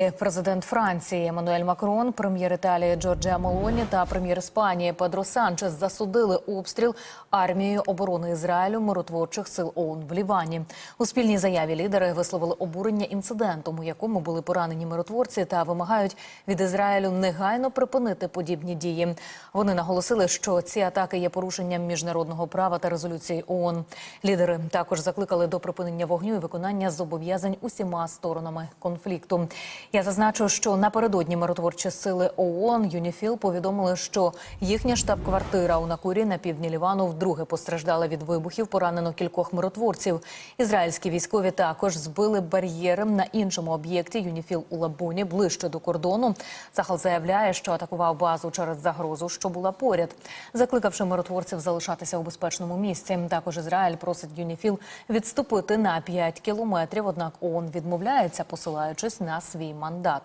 Президент Франції Еммануель Макрон, прем'єр Італії Джорджія Молоні та прем'єр Іспанії Педро Санчес засудили обстріл армією оборони Ізраїлю миротворчих сил ООН в Лівані. У спільній заяві лідери висловили обурення інцидентом, у якому були поранені миротворці, та вимагають від Ізраїлю негайно припинити подібні дії. Вони наголосили, що ці атаки є порушенням міжнародного права та резолюції ООН. Лідери також закликали до припинення вогню і виконання зобов'язань усіма сторонами конфлікту. Я зазначу, що напередодні миротворчі сили ООН ЮНІФІЛ повідомили, що їхня штаб-квартира у Накурі на півдні Лівану вдруге постраждала від вибухів. Поранено кількох миротворців. Ізраїльські військові також збили бар'єри на іншому об'єкті ЮНІФІЛ у Лабуні ближче до кордону. Захал заявляє, що атакував базу через загрозу, що була поряд, закликавши миротворців залишатися у безпечному місці. Також Ізраїль просить ЮНІФІЛ відступити на 5 кілометрів. Однак ООН відмовляється, посилаючись на свій мандат.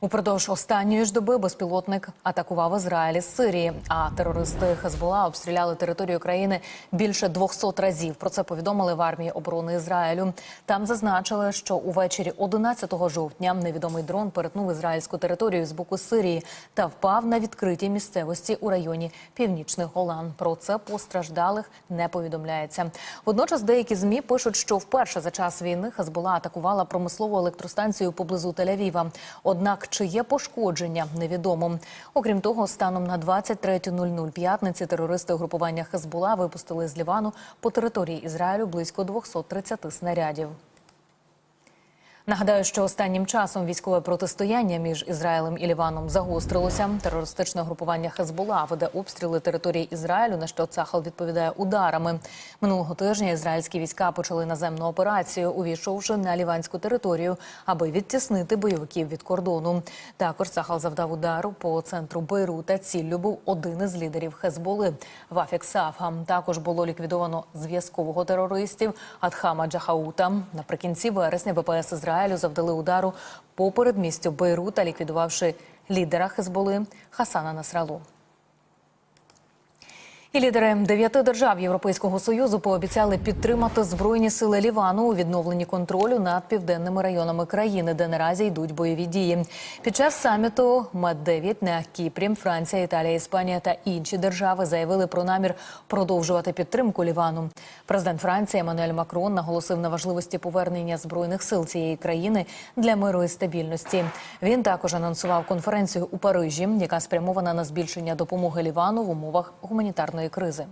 Упродовж останньої ж доби безпілотник атакував Ізраїль із Сирії, а терористи Хезбола обстріляли територію країни більше 200 разів. Про це повідомили в армії оборони Ізраїлю. Там зазначили, що увечері 11 жовтня невідомий дрон перетнув ізраїльську територію з боку Сирії та впав на відкритій місцевості у районі Північний Голан. Про це постраждалих не повідомляється. Водночас деякі змі пишуть, що вперше за час війни Хезбола атакувала промислову електростанцію поблизу Тель-Авіва. Однак чи є пошкодження, невідомо. Окрім того, станом на 23.00 п'ятниці терористи угрупування Хезбула випустили з Лівану по території Ізраїлю близько 230 снарядів. Нагадаю, що останнім часом військове протистояння між Ізраїлем і Ліваном загострилося. Терористичне групування Хезбола веде обстріли території Ізраїлю. На що Цахал відповідає ударами. Минулого тижня ізраїльські війська почали наземну операцію, увійшовши на ліванську територію, аби відтіснити бойовиків від кордону. Також Цахал завдав удару по центру Бейрута. Ціллю був один із лідерів Хезболи Вафік Сафа. Також було ліквідовано зв'язкового терористів Адхама Джахаута. Наприкінці вересня ВПС Ізраїлю Ізраїлю завдали удару по передмістю Бейрута, ліквідувавши лідера Хезболи Хасана Насралу. І лідери дев'яти держав Європейського союзу пообіцяли підтримати збройні сили Лівану у відновленні контролю над південними районами країни, де наразі йдуть бойові дії. Під час саміту мед 9 на Кіпрі, Франція, Італія, Іспанія та інші держави заявили про намір продовжувати підтримку Лівану. Президент Франції Еммануель Макрон наголосив на важливості повернення збройних сил цієї країни для миру і стабільності. Він також анонсував конференцію у Парижі, яка спрямована на збільшення допомоги Лівану в умовах гуманітарної кризи.